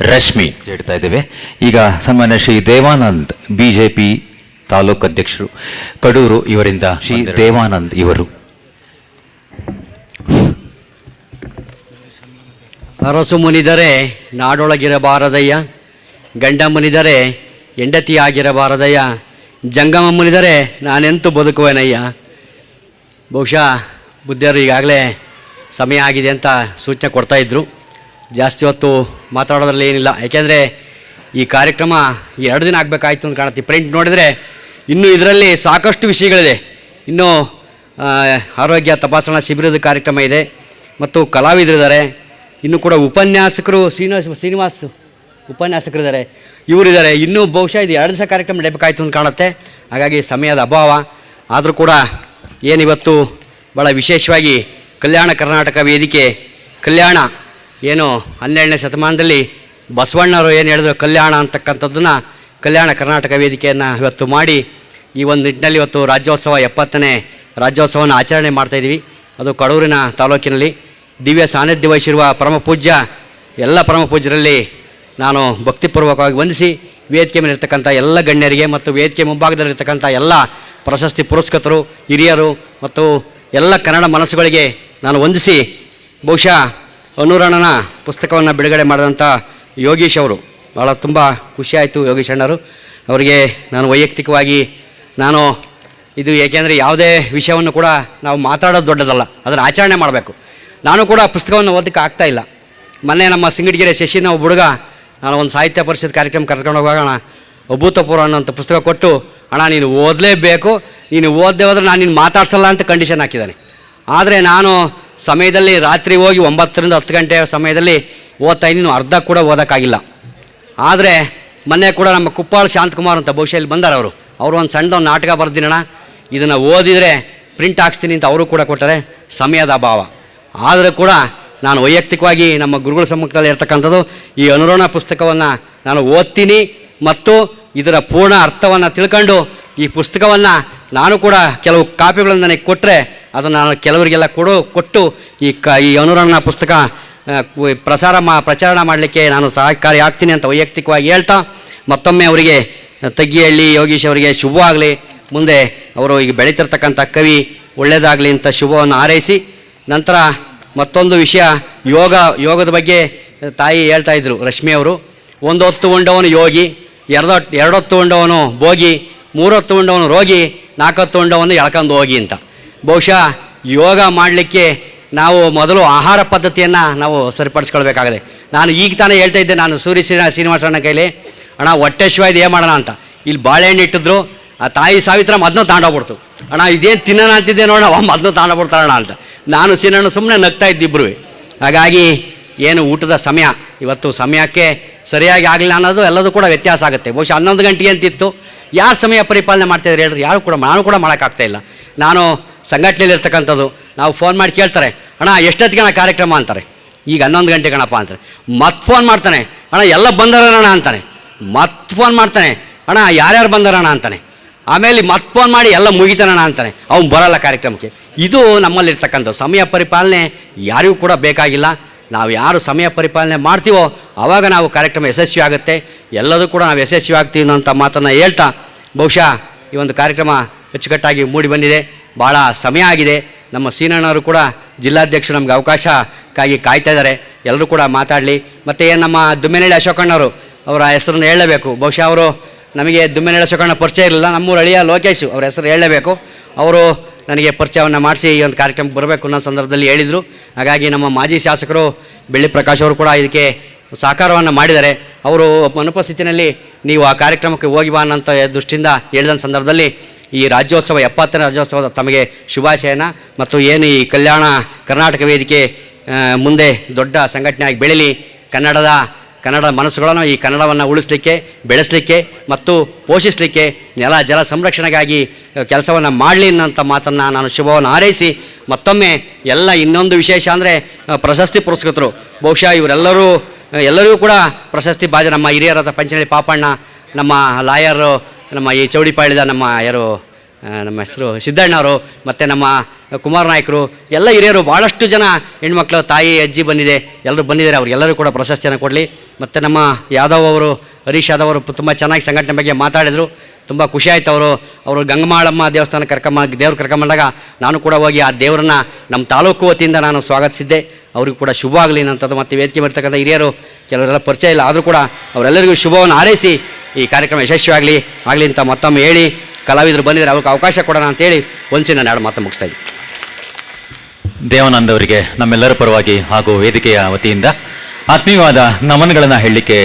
ರಶ್ಮಿ ಹೇಳ್ತಾ ಇದ್ದೇವೆ. ಈಗ ಸನ್ಮಾನ್ಯ ಶ್ರೀ ದೇವಾನಂದ್ ಬಿಜೆಪಿ ತಾಲೂಕು ಅಧ್ಯಕ್ಷರು ಕಡೂರು ಇವರಿಂದ ಶ್ರೀ ದೇವಾನಂದ್ ಇವರು. ಅರಸು ಮುನಿದರೆ ನಾಡೊಳಗಿರಬಾರದಯ್ಯ ಗಂಡ ಮುನಿದರೆ ಹೆಂಡತಿಯಾಗಿರಬಾರದಯ್ಯ ಜಂಗಮ ಮುನಿದರೆ ನಾನೆಂತೂ ಬದುಕುವೆನಯ್ಯ. ಬಹುಶಃ ಬುದ್ಧರು ಈಗಾಗಲೇ ಸಮಯ ಆಗಿದೆ ಅಂತ ಸೂಚನೆ ಕೊಡ್ತಾಯಿದ್ರು ಇದ್ದರು ಜಾಸ್ತಿ ಹೊತ್ತು ಮಾತಾಡೋದ್ರಲ್ಲಿ ಏನಿಲ್ಲ. ಯಾಕೆಂದರೆ ಈ ಕಾರ್ಯಕ್ರಮ ಎರಡು ದಿನ ಆಗಬೇಕಾಯ್ತು ಅಂತ ಕಾಣುತ್ತೆ. ಪ್ರಿಂಟ್ ನೋಡಿದರೆ ಇನ್ನೂ ಇದರಲ್ಲಿ ಸಾಕಷ್ಟು ವಿಷಯಗಳಿದೆ. ಇನ್ನೂ ಆರೋಗ್ಯ ತಪಾಸಣಾ ಶಿಬಿರದ ಕಾರ್ಯಕ್ರಮ ಇದೆ. ಮತ್ತು ಕಲಾವಿದರಿದ್ದಾರೆ. ಇನ್ನು ಕೂಡ ಉಪನ್ಯಾಸಕರು, ಶ್ರೀನಿವಾಸ್ ಶ್ರೀನಿವಾಸ್ ಉಪನ್ಯಾಸಕರಿದ್ದಾರೆ. ಇವರಿದ್ದಾರೆ. ಇನ್ನೂ ಬಹುಶಃ ಇದು ಎರಡು ದಿವಸ ಕಾರ್ಯಕ್ರಮ ನಡೆಯಬೇಕಾಯ್ತು ಅಂತ ಕಾಣುತ್ತೆ. ಹಾಗಾಗಿ ಸಮಯದ ಅಭಾವ. ಆದರೂ ಕೂಡ ಏನಿವತ್ತು ಭಾಳ ವಿಶೇಷವಾಗಿ ಕಲ್ಯಾಣ ಕರ್ನಾಟಕ ವೇದಿಕೆ ಕಲ್ಯಾಣ ಏನು ಹನ್ನೆರಡನೇ ಶತಮಾನದಲ್ಲಿ ಬಸವಣ್ಣವರು ಏನು ಹೇಳಿದ್ರು, ಕಲ್ಯಾಣ ಅಂತಕ್ಕಂಥದ್ದನ್ನು, ಕಲ್ಯಾಣ ಕರ್ನಾಟಕ ವೇದಿಕೆಯನ್ನು ಇವತ್ತು ಮಾಡಿ, ಈ ಒಂದು ನಿಟ್ಟಿನಲ್ಲಿ ಇವತ್ತು ರಾಜ್ಯೋತ್ಸವ ಎಪ್ಪತ್ತನೇ ರಾಜ್ಯೋತ್ಸವನ ಆಚರಣೆ ಮಾಡ್ತಾಯಿದ್ದೀವಿ ಅದು ಕಡೂರಿನ ತಾಲೂಕಿನಲ್ಲಿ. ದಿವ್ಯ ಸಾನ್ನಿಧ್ಯ ವಹಿಸಿರುವ ಪರಮ ಪೂಜ್ಯ, ಎಲ್ಲ ಪರಮ ಪೂಜ್ಯರಲ್ಲಿ ನಾನು ಭಕ್ತಿಪೂರ್ವಕವಾಗಿ ವಂದಿಸಿ, ವೇದಿಕೆ ಮೇಲೆ ಇರ್ತಕ್ಕಂಥ ಎಲ್ಲ ಗಣ್ಯರಿಗೆ ಮತ್ತು ವೇದಿಕೆ ಮುಂಭಾಗದಲ್ಲಿರ್ತಕ್ಕಂಥ ಎಲ್ಲ ಪ್ರಶಸ್ತಿ ಪುರಸ್ಕೃತರು, ಹಿರಿಯರು ಮತ್ತು ಎಲ್ಲ ಕನ್ನಡ ಮನಸ್ಸುಗಳಿಗೆ ನಾನು ವಂದಿಸಿ, ಬಹುಶಃ ಅನುರಣನ ಪುಸ್ತಕವನ್ನು ಬಿಡುಗಡೆ ಮಾಡಿದಂಥ ಯೋಗೀಶ್ ಅವರು. ಭಾಳ ತುಂಬ ಖುಷಿಯಾಯಿತು ಯೋಗೀಶ್ ಅಣ್ಣರು. ಅವರಿಗೆ ನಾನು ವೈಯಕ್ತಿಕವಾಗಿ ನಾನು ಇದು ಏಕೆಂದರೆ ಯಾವುದೇ ವಿಷಯವನ್ನು ಕೂಡ ನಾವು ಮಾತಾಡೋದು ದೊಡ್ಡದಲ್ಲ, ಅದನ್ನು ಆಚರಣೆ ಮಾಡಬೇಕು. ನಾನು ಕೂಡ ಪುಸ್ತಕವನ್ನು ಓದಕ್ಕೆ ಆಗ್ತಾ ಇಲ್ಲ. ಮೊನ್ನೆ ನಮ್ಮ ಸಿಂಗಡಿಗೆರೆ ಶಶಿನ ಒಬ್ಬ ಹುಡುಗ, ನಾನು ಒಂದು ಸಾಹಿತ್ಯ ಪರಿಷತ್ ಕಾರ್ಯಕ್ರಮ ಕರ್ಕೊಂಡು ಹೋಗೋಣ ಅಭೂತಪೂರ್ವ ಅನ್ನೋಂಥ ಪುಸ್ತಕ ಕೊಟ್ಟು, ಅಣ್ಣ, ನೀನು ಓದಲೇಬೇಕು, ನೀನು ಓದದೆ ಹೋದ್ರೆ ನಾನು ನೀನು ಮಾತಾಡ್ಸಲ್ಲ ಅಂತ ಕಂಡೀಷನ್ ಹಾಕಿದ್ದಾನೆ. ಆದರೆ ನಾನು ಸಮಯದಲ್ಲಿ ರಾತ್ರಿ ಹೋಗಿ ಒಂಬತ್ತರಿಂದ ಹತ್ತು ಗಂಟೆ ಸಮಯದಲ್ಲಿ ಓದ್ತಾ ಇದ್ದೀನಿ. ಅರ್ಧ ಕೂಡ ಓದೋಕ್ಕಾಗಿಲ್ಲ. ಆದರೆ ಮೊನ್ನೆ ಕೂಡ ನಮ್ಮ ಕುಪ್ಪಾಳ ಶಾಂತಕುಮಾರ್ ಅಂತ ಬಹುಶಃ ಇಲ್ಲಿ ಬಂದಾರ ಅವರು. ಅವರು ಒಂದು ಸಣ್ಣದೊಂದು ನಾಟಕ ಬರೆದಿನ ಇದನ್ನು ಓದಿದರೆ ಪ್ರಿಂಟ್ ಹಾಕ್ಸ್ತೀನಿ ಅಂತ ಅವರು ಕೂಡ ಕೊಟ್ಟರೆ. ಸಮಯದ ಅಭಾವ. ಆದರೂ ಕೂಡ ನಾನು ವೈಯಕ್ತಿಕವಾಗಿ ನಮ್ಮ ಗುರುಗಳ ಸಮ್ಮುಖದಲ್ಲಿ ಇರ್ತಕ್ಕಂಥದ್ದು ಈ ಅನುರೋಣ ಪುಸ್ತಕವನ್ನು ನಾನು ಓದ್ತೀನಿ ಮತ್ತು ಇದರ ಪೂರ್ಣ ಅರ್ಥವನ್ನು ತಿಳ್ಕೊಂಡು ಈ ಪುಸ್ತಕವನ್ನು ನಾನು ಕೂಡ ಕೆಲವು ಕಾಪಿಗಳನ್ನು ನನಗೆ ಕೊಟ್ಟರೆ ಅದನ್ನು ನಾನು ಕೆಲವರಿಗೆಲ್ಲ ಕೊಡು, ಕೊಟ್ಟು ಈ ಕ, ಈ ಅನುರಣ ಪುಸ್ತಕ ಪ್ರಸಾರ ಮಾ, ಪ್ರಚಾರ ಮಾಡಲಿಕ್ಕೆ ನಾನು ಸಹಕಾರಿ ಆಗ್ತೀನಿ ಅಂತ ವೈಯಕ್ತಿಕವಾಗಿ ಹೇಳ್ತಾ, ಮತ್ತೊಮ್ಮೆ ಅವರಿಗೆ, ತಗ್ಗಿಹಳ್ಳಿ ಯೋಗೀಶ್ ಅವರಿಗೆ ಶುಭವಾಗಲಿ ಮುಂದೆ ಅವರು ಈಗ ಬೆಳೀತಿರ್ತಕ್ಕಂಥ ಕವಿ ಒಳ್ಳೆಯದಾಗಲಿ ಅಂತ ಶುಭವನ್ನು ಹಾರೈಸಿ, ನಂತರ ಮತ್ತೊಂದು ವಿಷಯ ಯೋಗ, ಯೋಗದ ಬಗ್ಗೆ ತಾಯಿ ಹೇಳ್ತಾ ಇದ್ರು ರಶ್ಮಿ ಅವರು ಒಂದು ಹೊತ್ತು ಉಂಡವನು ಯೋಗಿ ಎರಡೊತ್ತು ಎರಡೊತ್ತು ಉಂಡವನು ಭೋಗಿ, ಮೂರೊತ್ತು ಉಂಡವನು ರೋಗಿ, ನಾಲ್ಕತ್ತು ಉಂಡವನು ಎಳ್ಕೊಂಡು ಹೋಗಿ ಅಂತ. ಬಹುಶಃ ಯೋಗ ಮಾಡಲಿಕ್ಕೆ ನಾವು ಮೊದಲು ಆಹಾರ ಪದ್ಧತಿಯನ್ನು ನಾವು ಸರಿಪಡಿಸ್ಕೊಳ್ಬೇಕಾಗಿದೆ. ನಾನು ಈಗ ತಾನೇ ಹೇಳ್ತಾ ಇದ್ದೆ, ನಾನು ಸೂರ್ಯ ಶ್ರೀನಿವಾಸ ಶ್ರೀನಿವಾಸಣ್ಣ ಕೈಲಿ, ಅಣ್ಣ, ಹೊಟ್ಟೆ ಶಿವ ಇದು ಏನು ಮಾಡೋಣ ಅಂತ. ಇಲ್ಲಿ ಬಾಳೆಹಣ್ಣು ಇಟ್ಟಿದ್ರು, ಆ ತಾಯಿ ಸಾವಿತ್ರ ಮದ್ನ ತಾಂಡೋಗ್ಬಿಡ್ತು. ಅಣ್ಣ, ಇದೇನು ತಿನ್ನೋಣ ಅಂತಿದ್ದೆ ನೋಡೋಣ ಅವ ಮದ್ನ ತಾಂಡೋಗ್ಬಿಡ್ತಾರಣ ಅಂತ. ನಾನು ಸೀನಣ್ಣ ಸುಮ್ಮನೆ ನಗ್ತಾ ಇದ್ದಿಬ್ರು ಹಾಗಾಗಿ ಏನು ಊಟದ ಸಮಯ, ಇವತ್ತು ಸಮಯಕ್ಕೆ ಸರಿಯಾಗಿ ಆಗಲಿಲ್ಲ ಅನ್ನೋದು ಎಲ್ಲದೂ ಕೂಡ ವ್ಯತ್ಯಾಸ ಆಗುತ್ತೆ. ಬಹುಶಃ ಹನ್ನೊಂದು ಗಂಟೆಗೆ ಅಂತಿತ್ತು. ಯಾರು ಸಮಯ ಪರಿಪಾಲನೆ ಮಾಡ್ತಾಯಿದ್ರು ಹೇಳ್ರಿ? ಯಾರು ಕೂಡ, ನಾನು ಕೂಡ ಮಾಡೋಕ್ಕಾಗ್ತಾ ಇಲ್ಲ. ನಾನು ಸಂಘಟನೆಯಲ್ಲಿ ಇರ್ತಕ್ಕಂಥದ್ದು ನಾವು ಫೋನ್ ಮಾಡಿ ಕೇಳ್ತಾರೆ, ಅಣ್ಣ, ಎಷ್ಟೊತ್ತಿಗೆ ಅಣ್ಣ ಕಾರ್ಯಕ್ರಮ? ಅಂತಾರೆ. ಈಗ ಹನ್ನೊಂದು ಗಂಟೆ ಕಣಪ್ಪ ಅಂತಾರೆ. ಮತ್ತೆ ಫೋನ್ ಮಾಡ್ತಾನೆ, ಅಣ್ಣ, ಎಲ್ಲ ಬಂದರಣ್ಣ? ಅಂತಾನೆ. ಮತ್ತೆ ಫೋನ್ ಮಾಡ್ತಾನೆ, ಅಣ್ಣ, ಯಾರ್ಯಾರು ಬಂದರಣ್ಣ? ಅಂತಾನೆ. ಆಮೇಲೆ ಮತ್ತೆ ಫೋನ್ ಮಾಡಿ, ಎಲ್ಲ ಮುಗಿತಾನಣ್ಣ? ಅಂತಾನೆ. ಅವ್ನು ಬರೋಲ್ಲ ಕಾರ್ಯಕ್ರಮಕ್ಕೆ. ಇದು ನಮ್ಮಲ್ಲಿರ್ತಕ್ಕಂಥ ಸಮಯ ಪರಿಪಾಲನೆ. ಯಾರಿಗೂ ಕೂಡ ಬೇಕಾಗಿಲ್ಲ. ನಾವು ಯಾರು ಸಮಯ ಪರಿಪಾಲನೆ ಮಾಡ್ತೀವೋ ಆವಾಗ ನಾವು ಕಾರ್ಯಕ್ರಮ ಯಶಸ್ವಿ ಆಗುತ್ತೆ. ಎಲ್ಲದೂ ಕೂಡ ನಾವು ಯಶಸ್ವಿ ಆಗ್ತೀವಿ ಅನ್ನೋಂಥ ಮಾತನ್ನು ಹೇಳ್ತಾ, ಬಹುಶಃ ಈ ಒಂದು ಕಾರ್ಯಕ್ರಮ ಅಚ್ಚುಕಟ್ಟಾಗಿ ಮೂಡಿ ಬಂದಿದೆ. ಭಾಳ ಸಮಯ ಆಗಿದೆ. ನಮ್ಮ ಸೀನಣ್ಣವರು ಕೂಡ ಜಿಲ್ಲಾಧ್ಯಕ್ಷರು ನಮ್ಗೆ ಅವಕಾಶಕ್ಕಾಗಿ ಕಾಯ್ತಾ ಇದ್ದಾರೆ. ಎಲ್ಲರೂ ಕೂಡ ಮಾತಾಡಲಿ. ಮತ್ತು ಏನು ನಮ್ಮ ದುಮ್ಮೆನಹಳ್ಳಿ ಅಶೋಕಣ್ಣವರು, ಅವರ ಹೆಸರನ್ನು ಹೇಳಲೇಬೇಕು. ಬಹುಶಃ ಅವರು ನಮಗೆ ದುಮ್ಮೆನಹಳ್ಳಿ ಅಶೋಕಣ್ಣ ಪರಿಚಯ ಇರಲಿಲ್ಲ. ನಮ್ಮೂರು ಅಳಿಯ ಲೋಕೇಶ್ ಅವ್ರ ಹೆಸರು ಹೇಳಲೇಬೇಕು. ಅವರು ನನಗೆ ಪರಿಚಯವನ್ನು ಮಾಡಿಸಿ ಈ ಒಂದು ಕಾರ್ಯಕ್ರಮಕ್ಕೆ ಬರಬೇಕು ಅನ್ನೋ ಸಂದರ್ಭದಲ್ಲಿ ಹೇಳಿದರು. ಹಾಗಾಗಿ ನಮ್ಮ ಮಾಜಿ ಶಾಸಕರು ಬೆಳ್ಳಿ ಪ್ರಕಾಶ್ ಅವರು ಕೂಡ ಇದಕ್ಕೆ ಸಹಕಾರವನ್ನು ಮಾಡಿದ್ದಾರೆ. ಅವರು ಅನುಪಸ್ಥಿತಿನಲ್ಲಿ ನೀವು ಆ ಕಾರ್ಯಕ್ರಮಕ್ಕೆ ಹೋಗಿ ಬಾ ಅನ್ನೋಂಥ ದೃಷ್ಟಿಯಿಂದ ಹೇಳಿದ ಸಂದರ್ಭದಲ್ಲಿ ಈ ರಾಜ್ಯೋತ್ಸವ, ಎಪ್ಪತ್ತನೇ ರಾಜ್ಯೋತ್ಸವದ ತಮಗೆ ಶುಭಾಶಯನ ಮತ್ತು ಏನು ಈ ಕಲ್ಯಾಣ ಕರ್ನಾಟಕ ವೇದಿಕೆ ಮುಂದೆ ದೊಡ್ಡ ಸಂಘಟನೆಯಾಗಿ ಬೆಳೀಲಿ. ಕನ್ನಡದ ಕನ್ನಡ ಮನಸ್ಸುಗಳನ್ನು ಈ ಕನ್ನಡವನ್ನು ಉಳಿಸ್ಲಿಕ್ಕೆ, ಬೆಳೆಸಲಿಕ್ಕೆ ಮತ್ತು ಪೋಷಿಸಲಿಕ್ಕೆ ನೆಲ, ಜಲ ಸಂರಕ್ಷಣೆಗಾಗಿ ಕೆಲಸವನ್ನು ಮಾಡಲಿ ಅನ್ನೋಂಥ ಮಾತನ್ನು ನಾನು ಶುಭವನ್ನು ಹಾರೈಸಿ, ಮತ್ತೊಮ್ಮೆ ಎಲ್ಲ ಇನ್ನೊಂದು ವಿಶೇಷ ಅಂದರೆ ಪ್ರಶಸ್ತಿ ಪುರಸ್ಕೃತರು. ಬಹುಶಃ ಇವರೆಲ್ಲರೂ ಎಲ್ಲರಿಗೂ ಕೂಡ ಪ್ರಶಸ್ತಿ ಬಾಜ ನಮ್ಮ ಹಿರಿಯರಾದ ಪಂಚನಳ್ಳಿ ಪಾಪಣ್ಣ, ನಮ್ಮ ಲಾಯರು ನಮ್ಮ ಈ ಚೌಡಿಪಾಳ್ಯದ ನಮ್ಮ ಯಾರು ನಮ್ಮ ಹೆಸರು ಸಿದ್ದಣ್ಣವರು, ಮತ್ತು ನಮ್ಮ ಕುಮಾರ್ ನಾಯಕರು, ಎಲ್ಲ ಹಿರಿಯರು ಭಾಳಷ್ಟು ಜನ ಹೆಣ್ಮಕ್ಳು, ತಾಯಿ, ಅಜ್ಜಿ ಬಂದಿದೆ, ಎಲ್ಲರೂ ಬಂದಿದ್ದಾರೆ ಅವ್ರಿಗೆಲ್ಲರೂ ಕೂಡ ಪ್ರಶಸ್ತಿಯನ್ನು ಕೊಡಲಿ. ಮತ್ತು ನಮ್ಮ ಯಾದವ್ ಅವರು, ಹರೀಶ್ ಯಾದವ್ ಅವರು ತುಂಬ ಚೆನ್ನಾಗಿ ಸಂಘಟನೆ ಬಗ್ಗೆ ಮಾತಾಡಿದರು, ತುಂಬ ಖುಷಿ ಆಯ್ತು ಅವರು. ಅವರು ಗಂಗಮಾಳಮ್ಮ ದೇವಸ್ಥಾನ ಕರ್ಕೊಂಬ, ದೇವ್ರು ಕರ್ಕೊಂಬಂದಾಗ ನಾನು ಕೂಡ ಹೋಗಿ ಆ ದೇವರನ್ನ ನಮ್ಮ ತಾಲೂಕು ವತಿಯಿಂದ ನಾನು ಸ್ವಾಗತಿಸಿದ್ದೆ. ಅವ್ರಿಗೂ ಕೂಡ ಶುಭ ಆಗಲಿ ನಂತದ್ದು ಮತ್ತು ವೇದಿಕೆ ಬರ್ತಕ್ಕಂಥ ಹಿರಿಯರು, ಕೆಲವರೆಲ್ಲ ಪರಿಚಯ ಇಲ್ಲ, ಆದರೂ ಕೂಡ ಅವರೆಲ್ಲರಿಗೂ ಶುಭವನ್ನು ಹಾರೈಸಿ ಈ ಕಾರ್ಯಕ್ರಮ ಯಶಸ್ವಿಯಾಗಲಿ, ಆಗಲಿ ಅಂತ ಮತ್ತೊಮ್ಮೆ ಹೇಳಿ, ಕಲಾವಿದರು ಬಂದಿದ್ದಾರೆ ಅವ್ರಿಗೆ ಅವಕಾಶ ಕೊಡೋಣ ಅಂತೇಳಿ ಒಂದು ನಾನು ನಾಡು ಮಾತು ಮುಗಿಸ್ತಾ ಇದ್ದೀನಿ. ದೇವಾನಂದ್ ಅವರಿಗೆ ನಮ್ಮೆಲ್ಲರ ಪರವಾಗಿ ಹಾಗೂ ವೇದಿಕೆಯ ವತಿಯಿಂದ ಆತ್ಮೀಯವಾದ ನಮನಗಳನ್ನು ಹೇಳಲಿಕ್ಕೆ